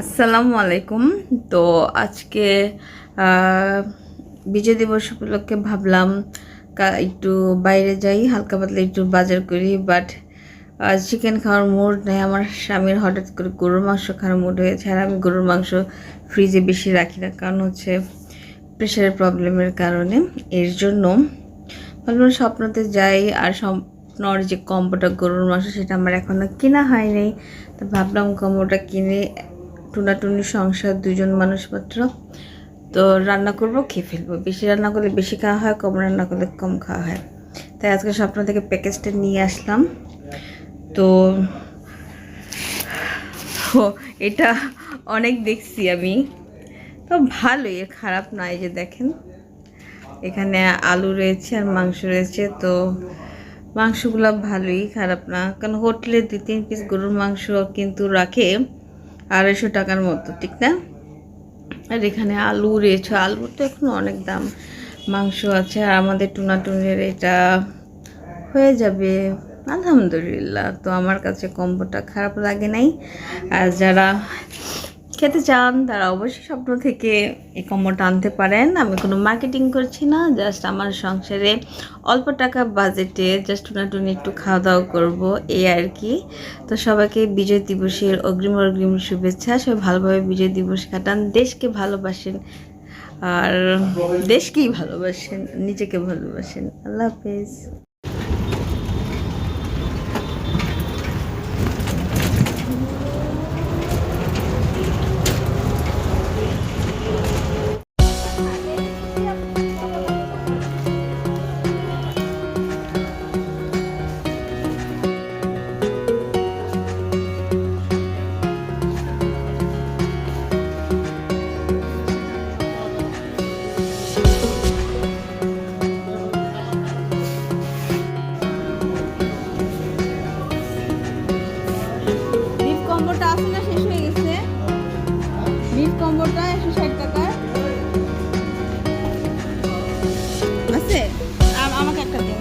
আসসালামু আলাইকুম। তো আজকে বিজয় দিবস উপলক্ষে ভাবলাম একটু বাইরে যাই, হালকা পাতলা একটু বাজার করি বাট চিকেন খাওয়ার মুড নেই। আমার স্বামীর হঠাৎ করে গরুর মাংস খাওয়ার মুড হয়েছে। আর আমি গরুর মাংস ফ্রিজে বেশি রাখি না, কারণ হচ্ছে প্রেশারের প্রবলেমের কারণে। এর জন্য ভাবলাম স্বপ্নতে যাই, আর স্বপ্নর যে কম্বোটা গরুর মাংস, সেটা আমার এখনও কেনা হয়নি তো ভাবলাম কম্বোটা কিনে টুনাটুনি, সংসার দুজন মানুষ মাত্র তো রান্না করব, খেয়ে ফেলব। বেশি রান্না করলে বেশি খাওয়া হয়, কম রান্না করলে কম খাওয়া হয়। তাই আজকে স্বপ্ন থেকে প্যাকেজটা নিয়ে আসলাম। তো এটা অনেক দেখছি আমি। তো ভালোই, খারাপ না এই যে দেখেন। এখানে আলু রয়েছে আর মাংস রয়েছে। তো মাংসগুলো ভালোই, খারাপ না। কারণ হোটেলে দুই তিন পিস গরুর মাংস কিন্তু রাখে। আড়াইশো টাকার মতো, ঠিক না? আর এখানে আলু রয়েছে, আলুর তো এখন অনেক দাম। মাংস আছে, আর আমাদের টুনাটুনের এটা হয়ে যাবে। আলহামদুলিল্লাহ, তো আমার কাছে কম্বোটা খারাপ লাগে নাই। আর যারা খেতে চান, তারা অবশ্যই স্বপ্ন থেকে এই কম্বোটা আনতে পারেন। আমি কোনো মার্কেটিং করছি না জাস্ট আমার সংসারে অল্প টাকা বাজেটে জাস্ট টুনাটুনি একটু খাওয়া দাওয়া করব, এই আর কি। তো সবাইকে বিজয় দিবসের অগ্রিম অগ্রিম শুভেচ্ছা, সবাই ভালোভাবে বিজয় দিবস কাটান, দেশকে ভালোবাসেন, আর দেশকেই ভালোবাসেন, নিজেকে ভালোবাসেন। আল্লাহ হাফেজ। বিফ একশো ষাট টাকার আছে আমাকে একটা দিন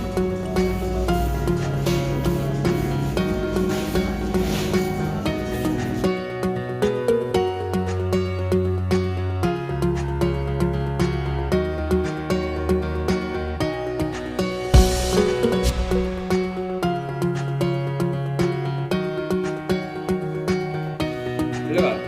Leva.